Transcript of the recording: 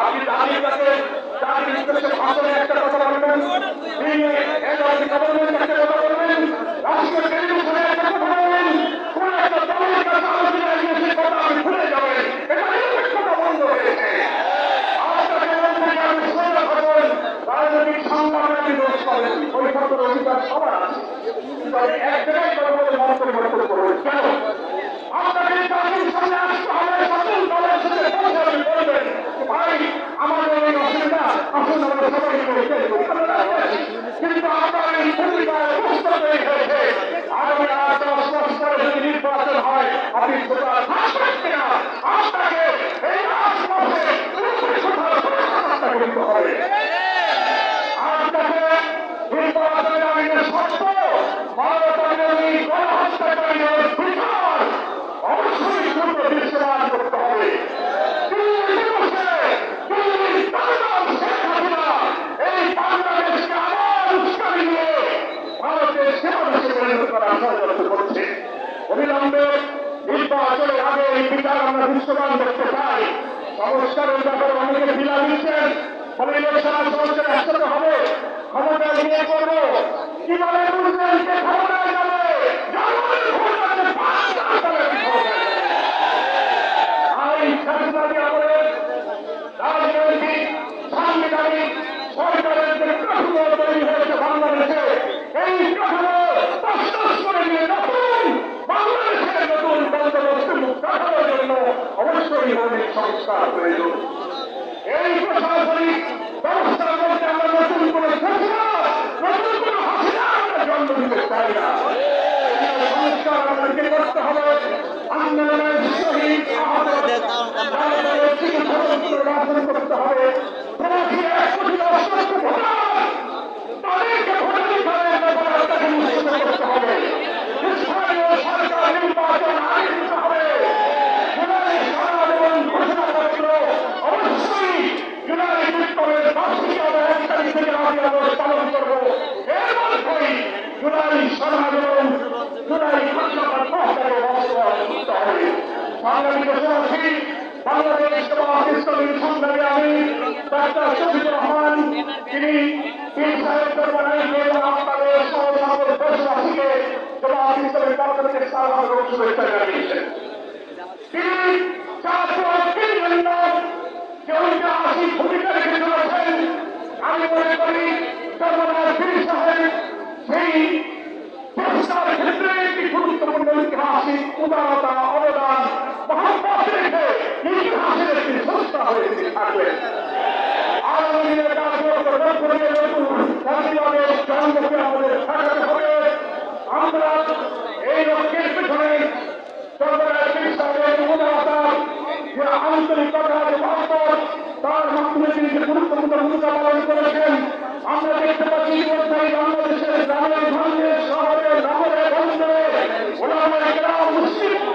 আপনি দাবির কাছে দাবি নির্দিষ্ট ভাষণে একটা কথা একটা কথা বলবেন একটা কথা বলবেন কোন একটা দলের কাছে আলোচনা এসে কথা আপনি ভুলে যাবেন এটা নিরপেক্ষতা বন্ধ হয়েছে রাজনৈতিক সংগ্রামে সবার আছে এক জায়গায় কেন অবিলম্বে নির্বাচনের আগে এই বিচার আমরা দৃশ্যমান দেখতে চাই। সংস্কারের ব্যাপারে অনেকে বিলা দিচ্ছেন। আসলে একসাথে হবে। ক্ষমতা নিয়ে করব সংস্কার প্রয়োজন এই প্রশাসনিক ব্যবস্থার মধ্যে আমরা নতুন কোন ঘোষণা নতুন কোন হাসিনা আমরা জন্ম দিতে চাই না এই সংস্কার আমাদেরকে করতে হবে আন্দোলনের শহীদ আহত তাদের চিকিৎসা নির্বাচন করতে হবে প্রবাসী এক কোটি অসংখ্য ভোটার তাদেরকে ভোটাধিকারের ব্যাপারে তাকে নিশ্চিত করতে হবে স্থানীয় সরকার নির্বাচন আইন দিতে হবে জুলাই সনদ এবং ঘোষণাপত্র অবশ্যই জুলাই বিপ্লবের বার্ষিক এক তারিখ থেকে আমি আগস্ট পালন করব এর মধ্যেই জুলাই সনদ এবং জুলাই ঘোষণাপত্র বাস্তবায়ন করতে হবে। বাংলাদেশ দেশবাসী বাংলাদেশ এবং ইসলামী সংগ্রামে আমি ডাক্তার শফিক রহমান, তিনি তিন সাহেব এবং আপনাদের সহযোগিত দেশবাসীকে জবাব ইসলামের পক্ষ থেকে সালাম এবং শুভেচ্ছা জানিয়েছেন। তিনি চারশো তিন জন্য যে ঐতিহাসিক ভূমিকা রেখে চলেছেন আমি মনে করি সর্বদার বীর সাহেব, সেই প্রতিষ্ঠার ক্ষেত্রে একটি গুরুত্বপূর্ণ ঐতিহাসিক উদারতা, অবদান মহাব্বত রেখে ইতিহাসের একটি সংস্থা হয়ে তিনি উদারতা, যে আন্তরিকতা তার মাধ্যমে তিনি গুরুত্বপূর্ণ ভূমিকা পালন করেছেন Muslim